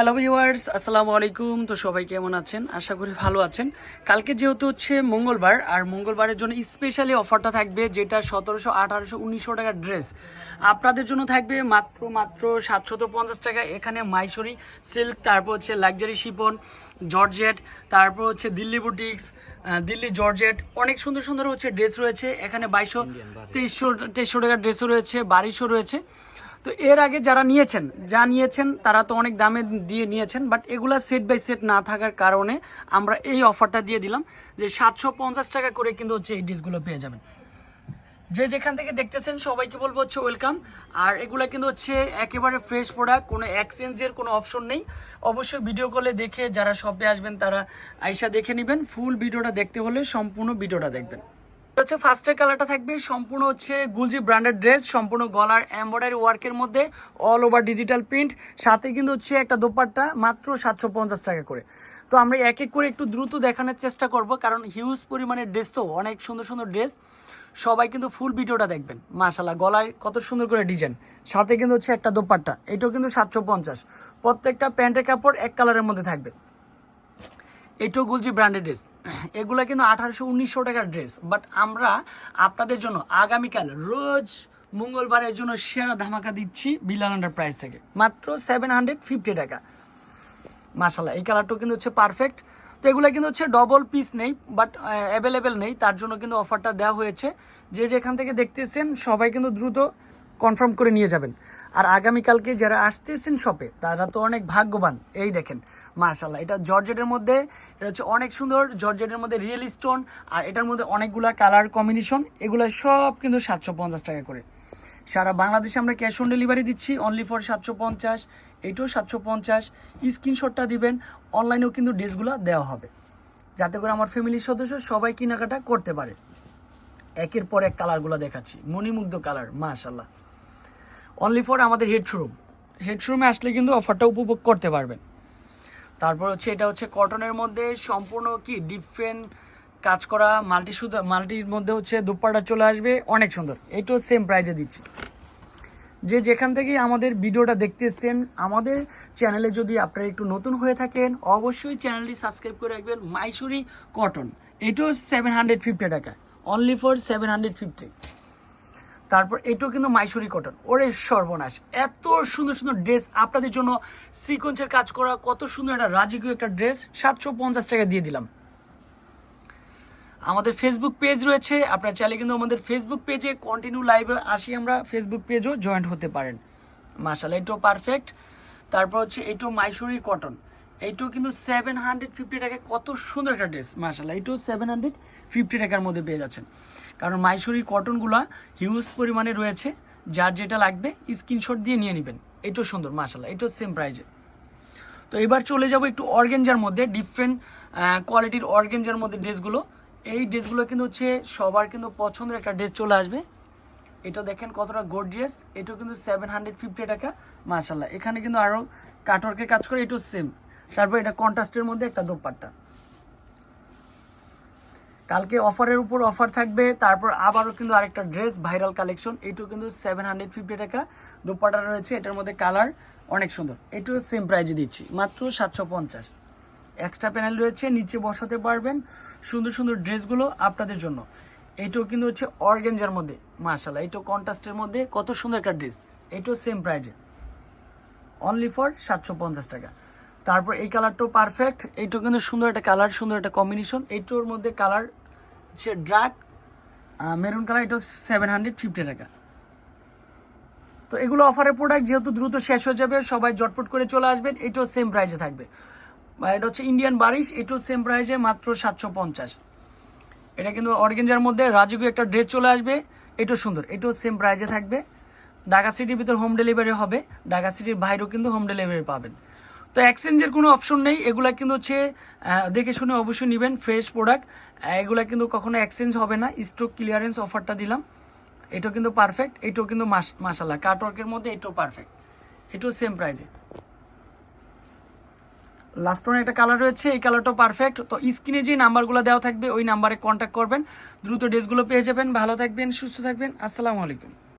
Hello viewers আসসালামু আলাইকুম তো সবাই কেমন আছেন? আশা করি ভালো আছেন। কালকে যেহেতু হচ্ছে মঙ্গলবার আর মঙ্গলবারের জন্য স্পেশালি অফারটা থাকবে যেটা সতেরোশো আঠারোশো উনিশশো টাকার ড্রেস আপনাদের জন্য থাকবে মাত্র মাত্র সাতশত পঞ্চাশ টাকা। এখানে মাইসরি সিল্ক তারপর হচ্ছে লাক্সারি শিপন জর্জেট তারপর হচ্ছে দিল্লি বুটিক্স দিল্লি জর্জেট। অনেক সুন্দর সুন্দর হচ্ছে ড্রেস রয়েছে। এখানে বাইশশো তেইশশো তেইশশো টাকার ড্রেসও রয়েছে বারিশও রয়েছে। তো এর আগে যারা নিয়েছেন, যা নিয়েছেন, তারা তো অনেক দামে দিয়ে নিয়েছেন বাট এগুলা সেট বাই সেট না থাকার কারণে আমরা এই অফারটা দিয়ে দিলাম যে সাতশো পঞ্চাশ টাকা করে কিন্তু হচ্ছে এই ডিসগুলো পেয়ে যাবেন। যে যেখান থেকে দেখতেছেন সবাইকে বলব হচ্ছে ওয়েলকাম আর এগুলা কিন্তু হচ্ছে একেবারে ফ্রেশ প্রোডাক্ট কোনো এক্সচেঞ্জের কোনো অপশন নেই। অবশ্যই ভিডিও কলে দেখে যারা শপে আসবেন, তারা আইসা দেখে নেবেন। ফুল ভিডিওটা দেখতে হলে সম্পূর্ণ ভিডিওটা দেখবেন। হচ্ছে ফার্স্টের কালারটা থাকবে সম্পূর্ণ হচ্ছে গুলজি ব্র্যান্ডেড ড্রেস সম্পূর্ণ গলার এমব্রয়ডারি ওয়ার্কের মধ্যে অল ওভার ডিজিটাল প্রিন্ট সাথে কিন্তু হচ্ছে একটা দোপাট্টা মাত্র সাতশো পঞ্চাশ টাকা করে। তো আমরা এক এক করে একটু দ্রুত দেখানোর চেষ্টা করব, কারণ হিউজ পরিমাণের ড্রেস তো, অনেক সুন্দর সুন্দর ড্রেস সবাই কিন্তু ফুল ভিডিওটা দেখবেন মাশাল্লাহ গলায় কত সুন্দর করে ডিজাইন সাথে কিন্তু হচ্ছে একটা দোপাট্টা, এটাও কিন্তু সাতশো পঞ্চাশ। প্রত্যেকটা প্যান্টের কাপড় এক কালারের মধ্যে থাকবে। এটাও গুলজি ব্র্যান্ডেড ড্রেস এগুলা কিন্তু আঠারোশো, উনিশশো টাকার ড্রেস বাট আমরা আপনাদের জন্য আগামীকাল, রোজ মঙ্গলবারের জন্য সেরা ধামাকা দিচ্ছি বিলাল আন্ডার প্রাইস থেকে। মাত্র সেভেন হান্ড্রেড ফিফটি টাকা। মাসাল্লাহ এই কালারটাও কিন্তু হচ্ছে পারফেক্ট তো এগুলো কিন্তু হচ্ছে ডবল পিস নেই বাট অ্যাভেলেবেল নেই। তার জন্য কিন্তু অফারটা দেওয়া হয়েছে। যে যেখান থেকে দেখতেছেন, সবাই কিন্তু দ্রুত কনফার্ম করে নিয়ে যাবেন। আর আগামীকালকে যারা আসতেছেন শপে তারা তো অনেক ভাগ্যবান। এই দেখেন মার্শাল্লাহ এটা জর্জেটের মধ্যে, এটা হচ্ছে অনেক সুন্দর, জর্জেটের মধ্যে রিয়েল স্টোন আর এটার মধ্যে অনেকগুলা কালার কম্বিনেশন এগুলো সব কিন্তু সাতশো পঞ্চাশ টাকা করে। সারা বাংলাদেশে আমরা ক্যাশ অন ডেলিভারি দিচ্ছি অনলি ফর সাতশো পঞ্চাশ এইটাও সাতশো পঞ্চাশ। স্ক্রিনশটটা দিবেন অনলাইনেও কিন্তু ড্রেসগুলো দেওয়া হবে। যাতে করে আমার ফ্যামিলির সদস্য সবাই কেনাকাটা করতে পারে। একের পর এক কালারগুলো দেখাচ্ছি, মণিমুগ্ধ কালার মাশাল্লাহ অনলি ফর আমাদের হেড শোরুম হেড শোরুমে আসলে কিন্তু অফারটা উপভোগ করতে পারবেন। তারপর হচ্ছে এটা হচ্ছে কটনের মধ্যে সম্পূর্ণ কি ডিফারেন্ট কাজ করা মাল্টি সুতা মাল্টির মধ্যে হচ্ছে দুপাটা চলে আসবে, অনেক সুন্দর। এটাও সেম প্রাইজে দিচ্ছি। যে যেখান থেকেই আমাদের ভিডিওটা দেখতেছেন, আমাদের চ্যানেলে যদি আপনারা একটু নতুন হয়ে থাকেন, অবশ্যই চ্যানেলটি সাবস্ক্রাইব করে রাখবেন মাইসুরি কটন এটাও সেভেন হান্ড্রেড ফিফটি টাকা। Only for seven hundred fifty তারপর এটাও কিন্তু মাইসুরি কটন ওরে সর্বনাশ। এত সুন্দর সুন্দর ড্রেস আপনাদের জন্য সিকোয়েন্সের কাজ করা, কত সুন্দর একটা রাজকীয় একটা ড্রেস সাতশো পঞ্চাশ টাকা দিয়ে দিলাম। আমাদের ফেসবুক পেজ রয়েছে, আপনারা চাইলে কিন্তু আমাদের ফেসবুক পেজে কন্টিনিউ লাইভে আসি আমরা ফেসবুক পেজও জয়েন্ট হতে পারেন। মাসাল এটাও পারফেক্ট তারপর হচ্ছে এটাও মাইসুরি কটন এইটাও কিন্তু সেভেন হান্ড্রেড ফিফটি টাকায় কত সুন্দর একটা ড্রেস মাসাল্লাহ এটাও সেভেন হান্ড্রেড ফিফটি টাকার মধ্যে পেয়ে যাচ্ছেন। কারণ মাইসুরি কটনগুলা হিউজ পরিমাণে রয়েছে। যার যেটা লাগবে স্ক্রিনশট দিয়ে নিয়ে নেবেন। এটাও সুন্দর মাসাল্লাহ এটাও সেম প্রাইজে তো এবার চলে যাব একটু অর্গেঞ্জার মধ্যে ডিফারেন্ট কোয়ালিটির অর্গেঞ্জার মধ্যে ড্রেসগুলো এই ড্রেসগুলো কিন্তু হচ্ছে সবার কিন্তু পছন্দের একটা ড্রেস চলে আসবে। এটা দেখেন কতটা গর্জিয়াস এটাও কিন্তু সেভেন হান্ড্রেড ফিফটি টাকা মাশাল্লাহ এখানে কিন্তু আরও কাটওয়ার্কের কাজ করে, এটাও সেম তারপর এটা কন্ট্রাস্টের মধ্যে একটা দোপাট্টা। কালকে অফারের উপর অফার থাকবে, তারপর আবারও কিন্তু আরেকটা ড্রেস, ভাইরাল কালেকশন। এটাও কিন্তু সেভেন হান্ড্রেড ফিফটি টাকা দোপাট্টা রয়েছে, এটার মধ্যে কালার অনেক সুন্দর। এটাও সেম প্রাইজে দিচ্ছি, মাত্র সাতশো পঞ্চাশ। এক্সট্রা প্যানেল রয়েছে, নিচে বসাতে পারবেন সুন্দর সুন্দর ড্রেসগুলো আপনাদের জন্য। এটাও কিন্তু হচ্ছে অর্গেঞ্জার মধ্যে মাশাল্লাহ এটাও কন্ট্রাস্টের মধ্যে, কত সুন্দর একটা ড্রেস। এটাও সেম প্রাইজে অনলি ফর সাতশো পঞ্চাশ টাকা। তারপর এই কালারটাও পারফেক্ট এইটাও কিন্তু সুন্দর একটা কালার, সুন্দর একটা কম্বিনেশন এইটার মধ্যে কালার হচ্ছে ড্রাক মেরুন কালার এটাও সেভেন হান্ড্রেড ফিফটি টাকা। তো এগুলো অফারের প্রোডাক্ট যেহেতু দ্রুত শেষ হয়ে যাবে, সবাই জটপট করে চলে আসবেন, এটাও সেম প্রাইজে থাকবে। এটা হচ্ছে ইন্ডিয়ান বারিশ, এটাও সেম প্রাইজে মাত্র সাতশো পঞ্চাশ। এটা কিন্তু অর্গেঞ্জার মধ্যে রাজকীয় একটা ড্রেস চলে আসবে, এটাও সুন্দর, এটাও সেম প্রাইজে থাকবে। ঢাকা সিটির ভিতর হোম ডেলিভারি হবে, ঢাকা সিটির বাইরেও কিন্তু হোম ডেলিভারি পাবেন। তো এক্সচেঞ্জের কোনো অপশন নেই। এগুলা কিন্তু হচ্ছে দেখে শুনে অবশ্যই নেবেন ফ্রেশ প্রোডাক্ট এগুলা কিন্তু কখনো এক্সচেঞ্জ হবে না। স্টক ক্লিয়ারেন্স অফারটা দিলাম। এটাও কিন্তু পারফেক্ট এটাও কিন্তু মাস মাসাল্লাহ কাটওয়ার্কের মধ্যে এটাও পারফেক্ট এটাও সেম প্রাইজে লাস্ট ওয়ান একটা কালার রয়েছে, এই কালারটাও পারফেক্ট তো স্ক্রিনে যে নাম্বারগুলো দেওয়া থাকবে, ওই নাম্বারে কন্ট্যাক্ট করবেন। দ্রুত ড্রেসগুলো পেয়ে যাবেন। ভালো থাকবেন, সুস্থ থাকবেন। আসসালামু আলাইকুম।